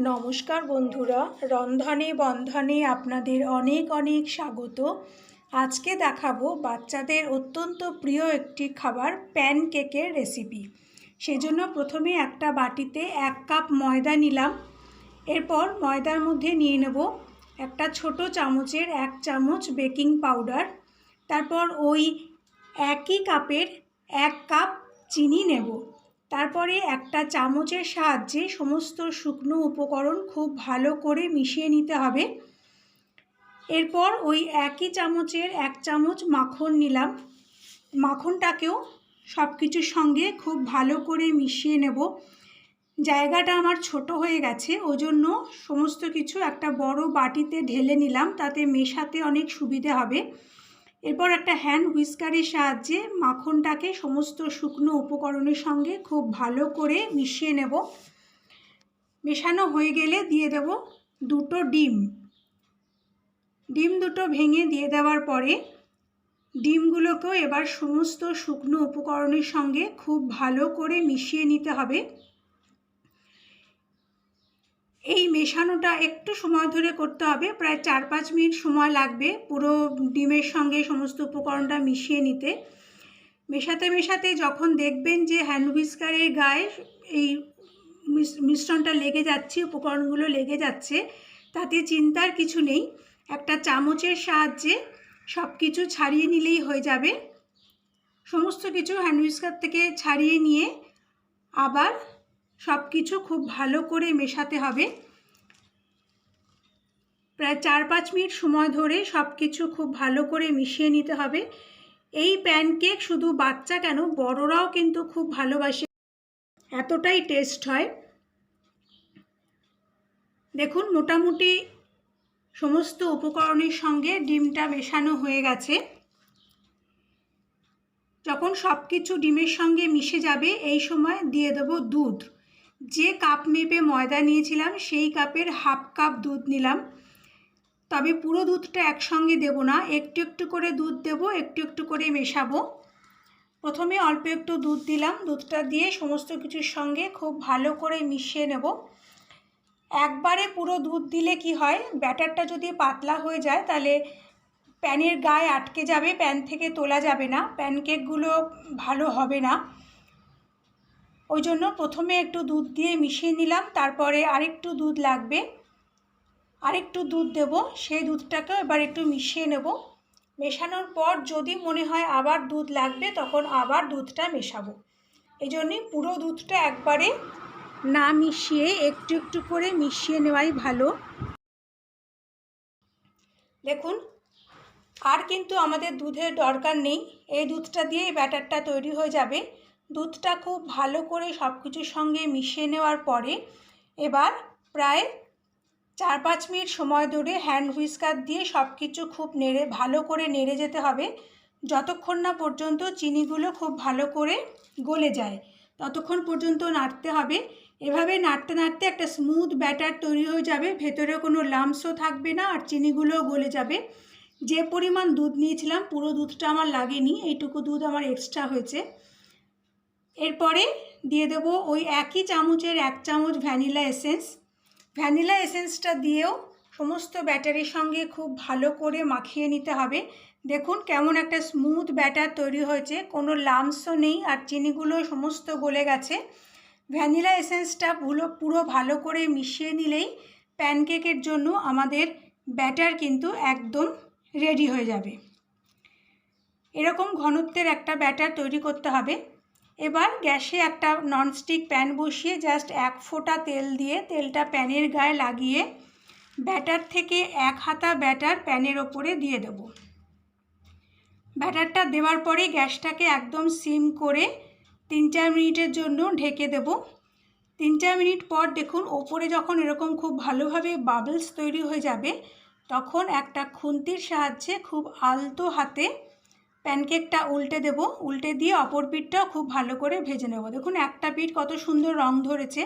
নমস্কার বন্ধুরা, রন্ধনে বন্ধনে আপনাদের অনেক অনেক স্বাগত। আজকে দেখাবো বাচ্চাদের অত্যন্ত প্রিয় একটি খাবার প্যান কেকের রেসিপি। সেজন্য প্রথমে একটা বাটিতে এক কাপ ময়দা নিলাম। এরপর ময়দার মধ্যে নিয়ে নেব একটা ছোট চামচের এক চামচ বেকিং পাউডার। তারপর ওই একই কাপের এক কাপ চিনি নেব। তারপরে একটা চামচের সাহায্যে সমস্ত শুকনো উপকরণ খুব ভালো করে মিশিয়ে নিতে হবে। এরপর ওই একই চামচের এক চামচ মাখন নিলাম। মাখনটাকেও সব কিছুর সঙ্গে খুব ভালো করে মিশিয়ে নেব। জায়গাটা আমার ছোট হয়ে গেছে, ওজন্য সমস্ত কিছু একটা বড় বাটিতে ঢেলে নিলাম, তাতে মেশাতে অনেক সুবিধে হবে। এরপর একটা হ্যান্ড হুইস্কারের সাহায্যে মাখনটাকে সমস্ত শুকনো উপকরণের সঙ্গে খুব ভালো করে মিশিয়ে নেব। মেশানো হয়ে গেলে দিয়ে দেব দুটো ডিম। ডিম দুটো ভেঙে দিয়ে দেওয়ার পরে ডিমগুলোকেও এবার সমস্ত শুকনো উপকরণের সঙ্গে খুব ভালো করে মিশিয়ে নিতে হবে। এই মেশানোটা একটু সময় ধরে করতে হবে। প্রায় চার পাঁচ মিনিট সময় লাগবে পুরো ডিমের সঙ্গে সমস্ত উপকরণটা মিশিয়ে নিতে। মেশাতে মেশাতে যখন দেখবেন যে হ্যান্ড হুইস্কারের গায়ে এই মিশ্রণটা লেগে যাচ্ছে, উপকরণগুলো লেগে যাচ্ছে, তাতে চিন্তার কিছু নেই। একটা চামচের সাহায্যে সব কিছু ছাড়িয়ে নিলেই হয়ে যাবে। সমস্ত কিছু হ্যান্ড হুইস্কার থেকে ছাড়িয়ে নিয়ে আবার সব কিছু খুব ভালো করে মেশাতে হবে। প্রায় চার পাঁচ মিনিট সময় ধরে সব কিছু খুব ভালো করে মিশিয়ে নিতে হবে। এই প্যানকেক শুধু বাচ্চা কেন, বড়রাও কিন্তু খুব ভালোবাসে। এতটাই টেস্ট হয়। দেখুন, মোটামুটি সমস্ত উপকরণের সঙ্গে ডিমটা মেশানো হয়ে গেছে। যখন সব কিছু ডিমের সঙ্গে মিশে যাবে, এই সময় দিয়ে দেবো দুধ। যে কাপ মেপে ময়দা নিয়েছিলাম, সেই কাপের হাফ কাপ দুধ নিলাম। তবে পুরো দুধটা একসঙ্গে দেব না, একটু একটু করে দুধ দেব, একটু একটু করে মেশাবো। প্রথমে অল্প একটু দুধ দিলাম, দুধটা দিয়ে সমস্ত কিছুর সঙ্গে খুব ভালো করে মিশিয়ে নেব। একবারে পুরো দুধ দিলে কি হয়, ব্যাটারটা যদি পাতলা হয়ে যায়, তাহলে প্যানের গায়ে আটকে যাবে, প্যান থেকে তোলা যাবে না, প্যানকেকগুলো ভালো হবে না। ওই জন্য প্রথমে একটু দুধ দিয়ে মিশিয়ে নিলাম, তারপরে আরেকটু দুধ লাগবে। আরেকটু দুধ দেব, সেই দুধটাকেও এবার একটু মিশিয়ে নেব। মেশানোর পর যদি মনে হয় আবার দুধ লাগবে, তখন আবার দুধটা মেশাবো। এই জন্যই পুরো দুধটা একবারে না মিশিয়ে একটু একটু করে মিশিয়ে নেওয়াই ভালো। দেখুন, আর কিন্তু আমাদের দুধের দরকার নেই। এই দুধটা দিয়েই ব্যাটারটা তৈরি হয়ে যাবে। দুধটা খুব ভালো করে সব কিছুর সঙ্গে মিশিয়ে নেওয়ার পরে এবার প্রায় চার পাঁচ মিনিট সময় ধরে হ্যান্ড হুইস্কার দিয়ে সব কিছু খুব নেড়ে, ভালো করে নেড়ে যেতে হবে। যতক্ষণ না পর্যন্ত চিনিগুলো খুব ভালো করে গলে যায়, ততক্ষণ পর্যন্ত নাড়তে হবে। এভাবে নাড়তে নাড়তে একটা স্মুথ ব্যাটার তৈরি হয়ে যাবে। ভেতরে কোনো লামসও থাকবে না আর চিনিগুলোও গলে যাবে। যে পরিমাণ দুধ নিয়েছিলাম, পুরো দুধটা আমার লাগেনি। এইটুকু দুধ আমার এক্সট্রা হয়েছে। এরপরে দিয়ে দেব ওই একই চামচের এক চামচ ভ্যানিলা এসেন্স। ভ্যানিলা এসেন্সটা দিয়েও সমস্ত ব্যাটারের সঙ্গে খুব ভালো করে মাখিয়ে নিতে হবে। দেখুন কেমন একটা স্মুথ ব্যাটার তৈরি হয়েছে, কোনো লামসও নেই আর চিনিগুলো সমস্ত গলে গেছে। ভ্যানিলা এসেন্সটা পুরো পুরো ভালো করে মিশিয়ে নিলেই প্যানকেকের জন্য আমাদের ব্যাটার কিন্তু একদম রেডি হয়ে যাবে। এরকম ঘনত্বের একটা ব্যাটার তৈরি করতে হবে। এবার গ্যাসে একটা ননস্টিক প্যান বসিয়ে জাস্ট এক ফোঁটা তেল দিয়ে তেলটা প্যানের গায়ে লাগিয়ে ব্যাটার থেকে এক হাতা ব্যাটার প্যানের ওপরে দিয়ে দেব। ব্যাটারটা দেওয়ার পরে গ্যাসটাকে একদম সিম করে তিন চার মিনিটের জন্য ঢেকে দেব। তিন চার মিনিট পর দেখুন ওপরে যখন এরকম খুব ভালোভাবে বাবলস তৈরি হয়ে যাবে, তখন একটা খুন্তির সাহায্যে খুব আলতো হাতে প্যানকেকটা উল্টে দেব, উল্টে দিয়ে অপর পিঠটাও খুব ভালো করে ভেজে নেব। দেখুন, একটা পিঠ কত সুন্দর রং ধরেছে।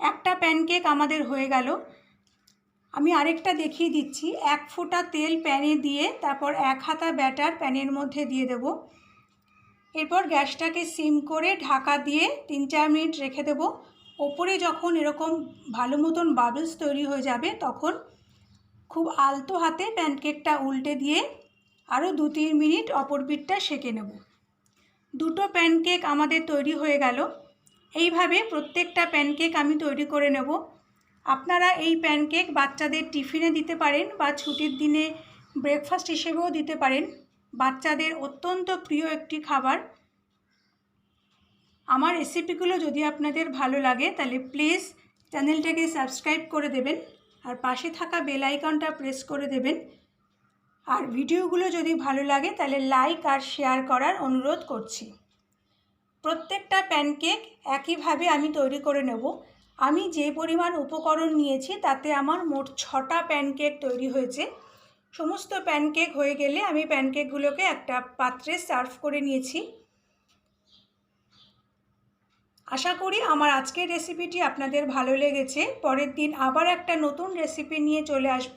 একটা প্যানকেক আমাদের হয়ে গেল। আমি আরেকটা দেখিয়ে দিচ্ছি। এক ফোঁটা তেল প্যানে দিয়ে তারপর এক হাতা ব্যাটার প্যানের মধ্যে দিয়ে দেব। এরপর গ্যাসটাকে সিম করে ঢাকা দিয়ে তিন চার মিনিট রেখে দেব। ওপরে যখন এরকম ভালো মতন বাবলস তৈরি হয়ে যাবে, তখন খুব আলতো হাতে প্যানকেকটা উল্টে দিয়ে আরও দু তিন মিনিট অপর পিঠটা সেঁকে নেব। দুটো প্যানকেক আমাদের তৈরি হয়ে গেল। এইভাবে প্রত্যেকটা প্যানকেক আমি তৈরি করে নেব। আপনারা এই প্যানকেক বাচ্চাদের টিফিনে দিতে পারেন বা ছুটির দিনে ব্রেকফাস্ট হিসেবেও দিতে পারেন। বাচ্চাদের অত্যন্ত প্রিয় একটি খাবার। আমার রেসিপিগুলো যদি আপনাদের ভালো লাগে তাহলে প্লিজ চ্যানেলটাকে সাবস্ক্রাইব করে দেবেন। আর পাশে থাকা বেল আইকনটা প্রেস করে দেবেন। আর ভিডিওগুলো যদি ভালো লাগে, তাহলে লাইক আর শেয়ার করার অনুরোধ করছি। প্রত্যেকটা প্যানকেক একইভাবে আমি তৈরি করে নেব। আমি যে পরিমাণ উপকরণ নিয়েছি, তাতে আমার মোট ছটা প্যানকেক তৈরি হয়েছে। সমস্ত প্যানকেক হয়ে গেলে আমি প্যানকেকগুলোকে একটা পাত্রে সার্ভ করে নিয়েছি। আশা করি আমার আজকের রেসিপিটি আপনাদের ভালো লেগেছে। পরের দিন আবার একটা নতুন রেসিপি নিয়ে চলে আসব।